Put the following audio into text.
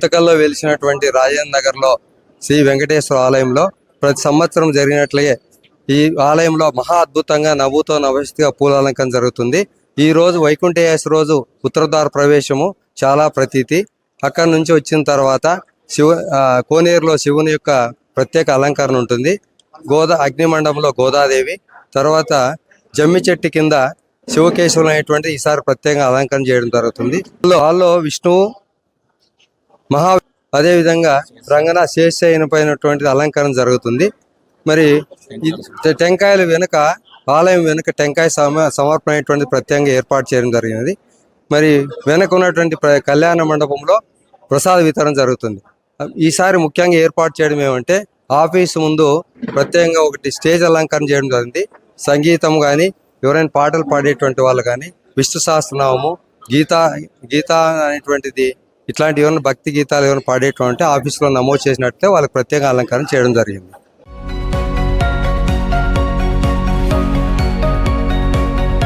పుస్తకాల్లో వెలిసినటువంటి రాజేంద్ర నగర్లో శ్రీ వెంకటేశ్వర ఆలయంలో ప్రతి సంవత్సరం జరిగినట్లే ఈ ఆలయంలో మహా అద్భుతంగా నవ్వుతో నవస్థిగా పూలాలంకరణ జరుగుతుంది. ఈ రోజు వైకుంఠ ఏకాదశి రోజు ఉత్తరద్వార ప్రవేశము చాలా ప్రతీతి. అక్కడి నుంచి వచ్చిన తర్వాత శివ కోనేరులో శివుని యొక్క ప్రత్యేక అలంకరణ ఉంటుంది. గోదా అగ్నిమండపంలో గోదాదేవి తర్వాత జమ్మి చెట్టు కింద శివకేశవులు అనేటువంటి ఈసారి ప్రత్యేకంగా అలంకరణ చేయడం జరుగుతుంది. హాల్లో విష్ణువు మహా అదేవిధంగా రంగన పైనటువంటి అలంకరణ జరుగుతుంది. మరి టెంకాయల వెనుక ఆలయం వెనుక టెంకాయ సమ సమర్పణ ప్రత్యేకంగా ఏర్పాటు చేయడం జరిగినది. మరి వెనక ఉన్నటువంటి కళ్యాణ మండపంలో ప్రసాద వితరణ జరుగుతుంది. ఈసారి ముఖ్యంగా ఏర్పాటు చేయడం ఏమంటే ఆఫీసు ముందు ప్రత్యేకంగా ఒకటి స్టేజ్ అలంకరణ చేయడం జరిగింది. సంగీతం కానీ ఎవరైనా పాటలు పాడేటువంటి వాళ్ళు కానీ విష్ణు సహస్రనామము గీత గీత అనేటువంటిది ఇట్లాంటి ఏమైనా భక్తి గీతాలు ఏమైనా పాడేటువంటి ఆఫీసులో నమోదు చేసినట్లే వాళ్ళకి ప్రత్యేక అలంకరణ చేయడం జరిగింది.